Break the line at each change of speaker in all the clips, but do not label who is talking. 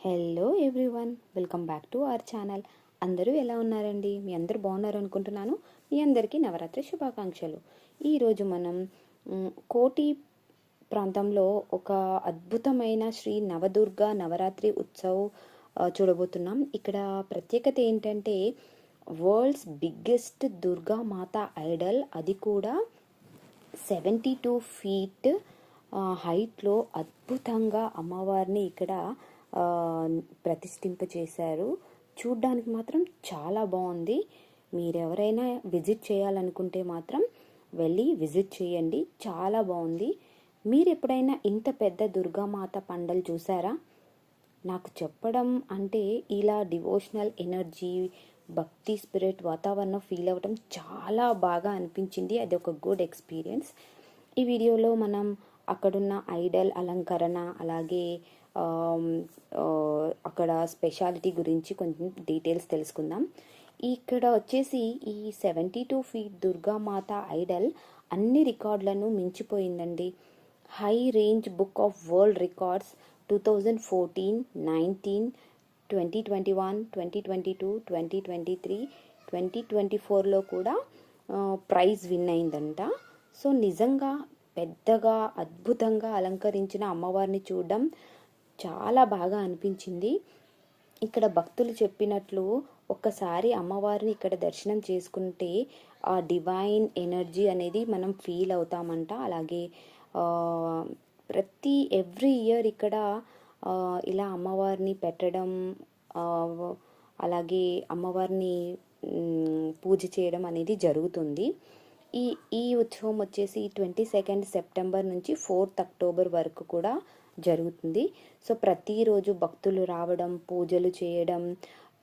Hello everyone welcome back to our channel అందరూ ఎలా ఉన్నారండి? మీ అందరూ బాగున్నారు అనుకుంటున్నాను మీ అందరికీ నవరాత్రి శుభాకాంక్షలు. ఈరోజు మనం కోటి ప్రాంతంలో ఒక అద్భుతమైన శ్రీ నవదుర్గ నవరాత్రి ఉత్సవ్ చూడబోతున్నాం. ఇక్కడ ప్రత్యేకత ఏంటంటే వరల్డ్స్ బిగ్గెస్ట్ దుర్గా మాత ఐడల్ అది కూడా సెవెంటీ టూ ఫీట్ హైట్లో అద్భుతంగా అమ్మవారిని ఇక్కడ ఆ, ప్రతిష్ఠింప చేశారు చూడ్డానికి మాత్రం చాలా బాగుంది. మీరు ఎవరైనా విజిట్ చేయాలనుకుంటే మాత్రం వెళ్ళి విజిట్ చేయండి. చాలా బాగుంది. మీరు ఎప్పుడైనా ఇంత పెద్ద దుర్గామాత పండలు చూసారా? నాకు చెప్పడం అంటే ఇలా డివోషనల్ ఎనర్జీ భక్తి స్పిరిట్ వాతావరణం ఫీల్ అవ్వడం చాలా బాగా అనిపించింది. అది ఒక గుడ్ ఎక్స్పీరియన్స్. ఈ వీడియోలో మనం అక్కడున్న ఐడల్ అలంకరణ అలాగే అక్కడ స్పెషాలిటీ గురించి కొంచెం డీటెయిల్స్ తెలుసుకుందాం. ఇక్కడ వచ్చేసి ఈ seventy two feet Durgamata idol అన్ని రికార్డులను మించిపోయిందండి. High range book of world records two thousand fourteen nineteen twenty twenty one twenty twenty two twenty twenty three twenty twenty ఫోర్లో కూడా ప్రైజ్ విన్ అయిందంట. సో నిజంగా పెద్దగా అద్భుతంగా అలంకరించిన అమ్మవారిని చూడడం చాలా బాగా అనిపించింది. ఇక్కడ భక్తులు చెప్పినట్లు ఒక్కసారి అమ్మవారిని ఇక్కడ దర్శనం చేసుకుంటే ఆ డివైన్ ఎనర్జీ అనేది మనం ఫీల్ అవుతామంట. అలాగే ప్రతి ఎవ్రీ ఇయర్ ఇక్కడ ఇలా అమ్మవారిని పెట్టడం అలాగే అమ్మవారిని పూజ చేయడం అనేది జరుగుతుంది. ఈ ఈ ఉత్సవం వచ్చేసి ట్వంటీ సెకండ్ సెప్టెంబర్ నుంచి ఫోర్త్ అక్టోబర్ వరకు కూడా జరుగుతుంది. సో ప్రతిరోజు భక్తులు రావడం పూజలు చేయడం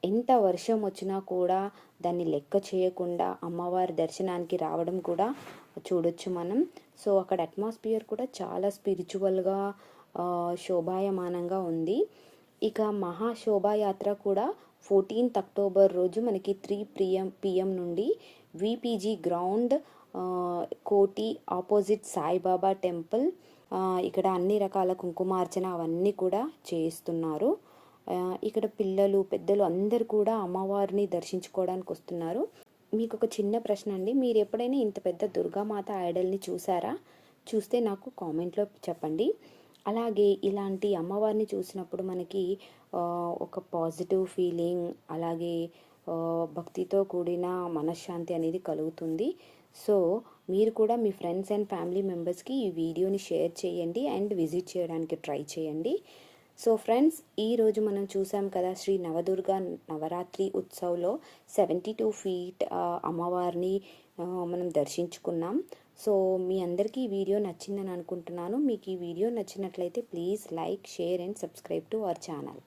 ఎంత వర్షం వచ్చినా కూడా దాన్ని లెక్క చేయకుండా అమ్మవారి దర్శనానికి రావడం కూడా చూడొచ్చు మనం. సో అక్కడ అట్మాస్ఫియర్ కూడా చాలా స్పిరిచువల్గా శోభాయమానంగా ఉంది. ఇక మహాశోభాయాత్ర కూడా ఫోర్టీన్త్ అక్టోబర్ రోజు మనకి త్రీ పిఎం పిఎం నుండి VPG ground Koti opposite Saibaba temple ఇక్కడ అన్ని రకాల కుంకుమార్చన అవన్నీ కూడా చేయిస్తున్నారు. ఇక్కడ పిల్లలు పెద్దలు అందరు కూడా అమ్మవారిని దర్శించుకోవడానికి వస్తున్నారు. మీకు ఒక చిన్న ప్రశ్న అండి. మీరు ఎప్పుడైనా ఇంత పెద్ద దుర్గామాత ఐడల్ని చూసారా? చూస్తే నాకు కామెంట్లో చెప్పండి. అలాగే ఇలాంటి అమ్మవారిని చూసినప్పుడు మనకి ఒక పాజిటివ్ ఫీలింగ్ అలాగే భక్తితో కూడిన మనశ్శాంతి అనేది కలుగుతుంది. సో మీరు కూడా మీ ఫ్రెండ్స్ అండ్ ఫ్యామిలీ మెంబర్స్కి ఈ వీడియోని షేర్ చేయండి అండ్ విజిట్ చేయడానికి ట్రై చేయండి. సో ఫ్రెండ్స్ ఈరోజు మనం చూసాం కదా శ్రీ నవదుర్గ నవరాత్రి ఉత్సవ్లో సెవెంటీ టూ ఫీట్ అమ్మవారిని మనం దర్శించుకున్నాం. సో మీ అందరికీ ఈ వీడియో నచ్చిందని అనుకుంటున్నాను. మీకు ఈ వీడియో నచ్చినట్లయితే please like share and subscribe to our channel